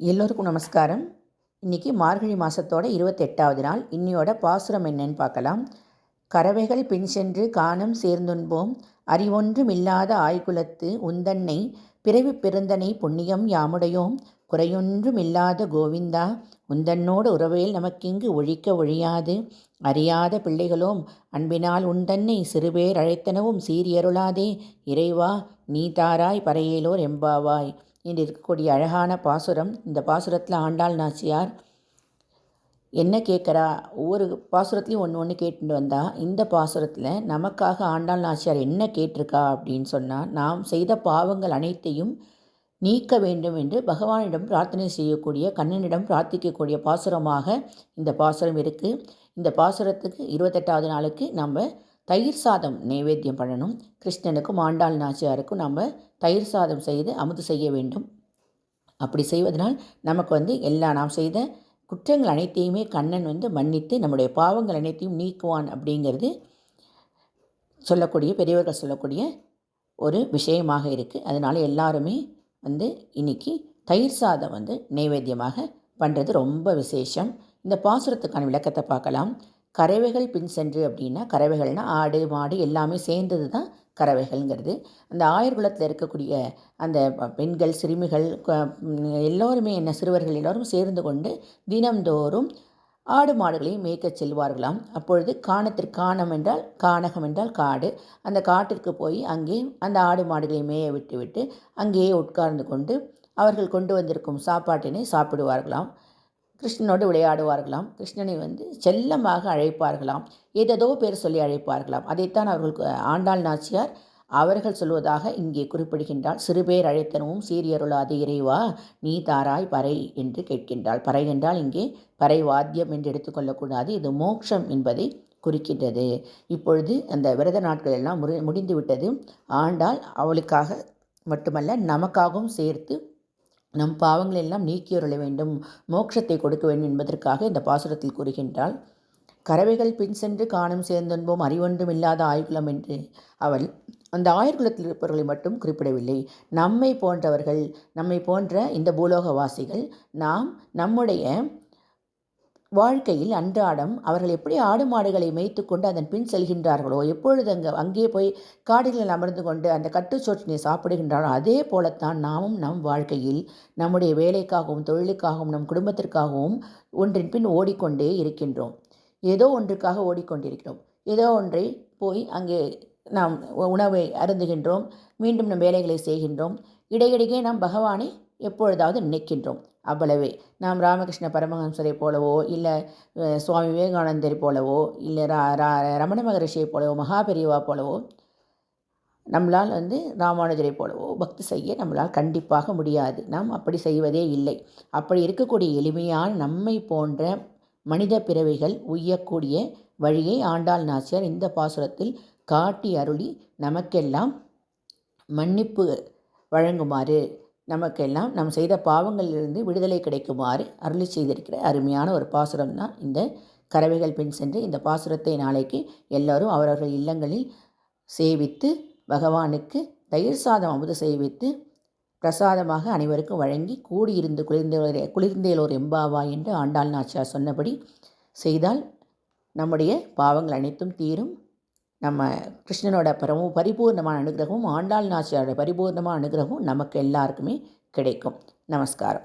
எல்லோருக்கும் நமஸ்காரம். இன்றைக்கி மார்கழி மாதத்தோட இருபத்தெட்டாவது நாள். இன்னியோட பாசுரம் என்னன்னு பார்க்கலாம். கறவைகள் பின் சென்று காணம் சேர்ந்துண்போம். அறிவொன்றும் இல்லாத ஆய்குலத்து உந்தன்னை பிறவி பிறந்தனை புண்ணியம் யாமுடையோம். குறையொன்றும் இல்லாத கோவிந்தா உந்தன்னோடு உறவையில் நமக்கிங்கு ஒழிக்க ஒழியாது. அறியாத பிள்ளைகளோம் அன்பினால் உந்தன்னை சிறுபேர் அழைத்தனவும் சீரியருளாதே. இறைவா நீ தாராய் பறையேலோர் எம்பாவாய். என்று இருக்கக்கூடிய அழகான பாசுரம். இந்த பாசுரத்தில் ஆண்டாள் நாச்சியார் என்ன கேட்குறா? ஒவ்வொரு பாசுரத்துலையும் ஒன்று ஒன்று கேட்டுட்டு வந்தால் இந்த பாசுரத்தில் நமக்காக ஆண்டாள் நாச்சியார் என்ன கேட்டிருக்கா அப்படின்னு சொன்னால் நாம் செய்த பாவங்கள் அனைத்தையும் நீக்க வேண்டும் என்று பகவானிடம் பிரார்த்தனை செய்யக்கூடிய கண்ணனிடம் பிரார்த்திக்கக்கூடிய பாசுரமாக இந்த பாசுரம் இருக்குது இந்த பாசுரத்துக்கு இருபத்தெட்டாவது நாளுக்கு நம்ம தயிர் சாதம் நைவேத்தியம் பண்ணணும். கிருஷ்ணனுக்கும் ஆண்டாள் நாச்சியாருக்கும் நம்ம தயிர் சாதம் செய்து அமுது செய்ய வேண்டும். அப்படி செய்வதனால் நமக்கு வந்து எல்லா நாம் செய்த குற்றங்கள் அனைத்தையுமே கண்ணன் வந்து மன்னித்து நம்முடைய பாவங்கள் அனைத்தையும் நீக்குவான் அப்படிங்கிறது சொல்லக்கூடிய பெரியவர்கள் சொல்லக்கூடிய ஒரு விஷயமாக இருக்குது அதனால் எல்லாருமே வந்து இன்றைக்கி தயிர் சாதம் வந்து நைவேத்தியமாக பண்ணுறது ரொம்ப விசேஷம். இந்த பாசுரத்துக்கான விளக்கத்தை பார்க்கலாம். கறவைகள் பின் சென்று அப்படின்னா கறவைகள்னால் ஆடு மாடு எல்லாமே சேர்ந்தது தான் கறவைகள்ங்கிறது. அந்த ஆயர்குலத்தில் இருக்கக்கூடிய அந்த பெண்கள் சிறுமிகள் எல்லோருமே என்ன சிறுவர்கள் எல்லோரும் சேர்ந்து கொண்டு தினம்தோறும் ஆடு மாடுகளையும் மேய்க்க செல்வார்களாம். அப்பொழுது காணத்திற்கு காணம் என்றால் காணகம் என்றால் காடு. அந்த காட்டிற்கு போய் அங்கே அந்த ஆடு மாடுகளை மேய விட்டு விட்டு அங்கேயே உட்கார்ந்து கொண்டு அவர்கள் கொண்டு வந்திருக்கும் சாப்பாட்டினை சாப்பிடுவார்களாம். கிருஷ்ணனோடு விளையாடுவார்களாம். கிருஷ்ணனை வந்து செல்லமாக அழைப்பார்களாம். ஏதேதோ பேர் சொல்லி அழைப்பார்களாம். அதைத்தான் அவர்கள் ஆண்டாள் நாச்சியார் அவர்கள் சொல்வதாக இங்கே குறிப்பிடுகின்றாள். சிறுபேர் அழைத்தனவும் சீரியருளாது இறைவா நீ தாராய் பறை என்று கேட்கின்றாள். பறை என்றால் இங்கே பறை வாத்தியம் என்று எடுத்துக்கொள்ளக்கூடாது இது மோட்சம் என்பதை குறிக்கின்றது. இப்பொழுது அந்த விரத நாட்கள் எல்லாம் முடி முடிந்துவிட்டது. ஆண்டாள் அவளுக்காக மட்டுமல்ல நமக்காகவும் சேர்த்து நம் பாவங்கள் எல்லாம் நீக்கியருள வேண்டும் மோட்சத்தை கொடுக்க வேண்டும் என்பதற்காக இந்த பாசுரத்தில் கூறுகின்றாள். கறவைகள் பின் சென்று காணும் சேர்ந்தென்போம் அறிவொன்றும் இல்லாத ஆயுர்குலம் என்று அவள் அந்த ஆயுர்குலத்தில் இருப்பவர்களை மட்டும் குறிப்பிடவில்லை. நம்மை போன்றவர்கள் நம்மை போன்ற இந்த பூலோகவாசிகள் நாம் நம்முடைய வாழ்க்கையில் அன்றாடம் அவர்கள் எப்படி ஆடு மாடுகளை மேய்த்து கொண்டு அதன் பின் செல்கின்றார்களோ எப்பொழுது அங்கே அங்கே போய் காடுகளில் அமர்ந்து கொண்டு அந்த கட்டுச்சோற்றினை சாப்பிடுகின்றாரோ அதே போலத்தான் நாமும் நம் வாழ்க்கையில் நம்முடைய வேலைக்காகவும் தொழிலுக்காகவும் நம் குடும்பத்திற்காகவும் ஒன்றின் பின் ஓடிக்கொண்டே இருக்கின்றோம். ஏதோ ஒன்றுக்காக ஓடிக்கொண்டிருக்கிறோம். ஏதோ ஒன்றை போய் அங்கே நாம் உணவை அருந்துகின்றோம். மீண்டும் நம் வேலைகளை செய்கின்றோம். இடையிடையே நாம் பகவானை எப்பொழுதாவது நினைக்கின்றோம். அவ்வளவே. நாம் ராமகிருஷ்ண பரமஹம்சரை போலவோ இல்லை சுவாமி விவேகானந்தரை போலவோ இல்லை ரமண மகரிஷியை போலவோ மகாபெரிவா போலவோ நம்மளால் வந்து ராமானுஜரை போலவோ பக்தி செய்ய நம்மளால் கண்டிப்பாக முடியாது. நாம் அப்படி செய்வதே இல்லை. அப்படி இருக்கக்கூடிய எளிமையான நம்மை போன்ற மனித பிறவிகள் உய்யக்கூடிய வழியை ஆண்டாள் நாச்சியார் இந்த பாசுரத்தில் காட்டி அருளி நமக்கெல்லாம் மன்னிப்பு வழங்குமாறு நமக்கெல்லாம் நாம் செய்த பாவங்களிலிருந்து விடுதலை கிடைக்குமாறு அருளி செய்திருக்கிற அருமையான ஒரு பாசுரம் தான் இந்த கறவைகள் பின் சென்று இந்த பாசுரத்தை நாளைக்கு எல்லோரும் அவரவர்கள் இல்லங்களில் சேவித்து பகவானுக்கு தயிர் சாதம் அமுது செய்வித்து பிரசாதமாக அனைவருக்கும் வழங்கி கூடியிருந்து குளிர்ந்தோர் குளிர்ந்தேலோர் எம்பாவா என்று ஆண்டாள் நாச்சியார் சொன்னபடி செய்தால் நம்முடைய பாவங்கள் அனைத்தும் தீரும். நம்ம கிருஷ்ணனோட பரமும் பரிபூர்ணமான அனுகிரகமும் ஆண்டாள் நாச்சியாரோட பரிபூர்ணமான அனுகிரகமும் நமக்கு எல்லாருக்குமே கிடைக்கும். நமஸ்காரம்.